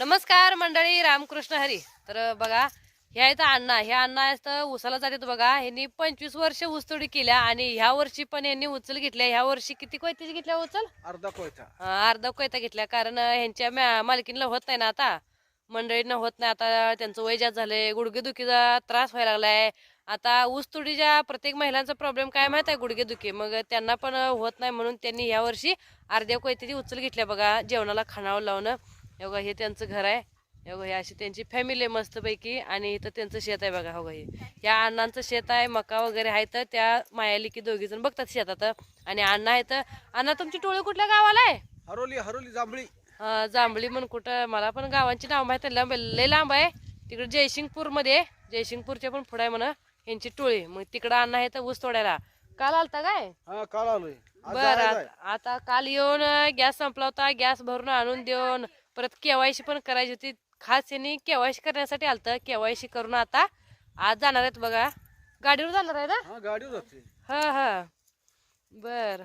नमस्कार मंडळी रामकृष्ण हरी. तर बघा हे आहेत अण्णा हे अण्णा आहेत उसाला जातात बघा. ह्यांनी पंचवीस वर्ष ऊसतोडी केल्या आणि ह्या वर्षी पण यांनी उचल घेतल्या. ह्या वर्षी किती कोयत्याची घेतल्या उचल? अर्धा कोयता. अर्धा कोयता घेतल्या. कारण ह्यांच्या मालकीनला होत नाही ना आता. मंडळींना होत नाही आता. त्यांचं वय जास्त झालंय. गुडघेदुखीचा त्रास व्हायला लागलाय. आता ऊसतोडीच्या प्रत्येक महिलांचा प्रॉब्लेम काय माहीत आहे? गुडघेदुखी. मग त्यांना पण होत नाही म्हणून त्यांनी ह्या वर्षी अर्ध्या कोयत्याची उचल घेतल्या बघा. जेवणाला खाणावर लावणं. हे बघा हे त्यांचं घर आहे. हे बघा हे अशी त्यांची फॅमिली आहे मस्तपैकी. आणि इथं त्यांचं शेत आहे बघा हो हे. या अण्णांचं शेत आहे मका वगैरे आहे तर त्या मायाली की दोघी जण बघतात शेतात. आणि अण्णा आहेत अण्णा तुमची टोळी कुठल्या गावाला आहे? हरोली हरोली जांभळी. हा, जांभळी म्हण कुठं? मला पण गावांची नाव माहिती आहे, लांब आहे, लय लांब आहे. तिकडे जयसिंगपूरमध्ये जयसिंगपूरच्या पण पुढे आहे म्हणा यांची टोळी. मग तिकडं अण्णा आहे तर ऊस तोडायला. काल आलता काय? हा काल आलोय. बर आहे. आता काल येऊन गॅस संपला होता. गॅस भरून आणून देऊन परत केवायसी पण करायची होती. खास यांनी केवायसी करण्यासाठी आलतं. केवायसी करून आता आज जाणार आहेत बघा. गाडीवर जाणार आहे ना? गाडीवर जाते हा हा. बर.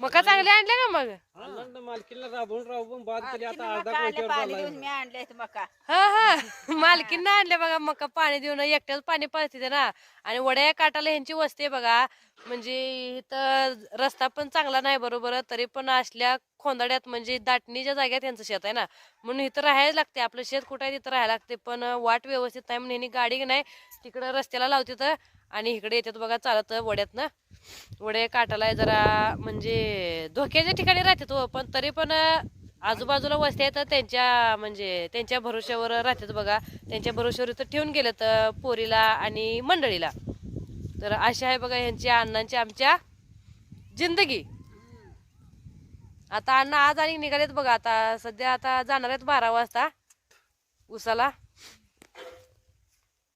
मका चांगले आणले का मग? मालकीला राबवून राबवून बाद केली आता अर्धा आणले पाणी देऊन मी आणले मका. हा हा. मालकीनं आणले बघा मका पाणी देऊन एकट्याच पाणी पाजते ना. आणि वड्या काटाला ह्यांची वस्ती आहे बघा. म्हणजे इथं रस्ता पण चांगला नाही बरोबर तरी पण असल्या खोंदाड्यात म्हणजे दाटणीच्या जाग्यात यांचं शेत आहे ना. म्हणून इथं राहायला लागते आपलं शेत कुठं आहे तिथं राहायला लागते पण वाट व्यवस्थित नाही. म्हणून गाडी नाही तिकडं रस्त्याला लावते तर आणि इकडे येतात बघा चालत वड्यातनं. वडे काटाला जरा म्हणजे धोक्याच्या ठिकाणी राहते तो पण तरी पण आजूबाजूला वस्ती आहेत तर त्यांच्या म्हणजे त्यांच्या भरोश्यावर राहतात बघा. त्यांच्या भरोश्यावर इथं ठेवून गेलं तर पोरीला आणि मंडळीला. तर अशा आहे बघा ह्यांची अण्णांची आमच्या जिंदगी. आता अण्णा आज आणि निघालेत बघा. आता सध्या आता जाणार आहेत बारा वाजता उसाला.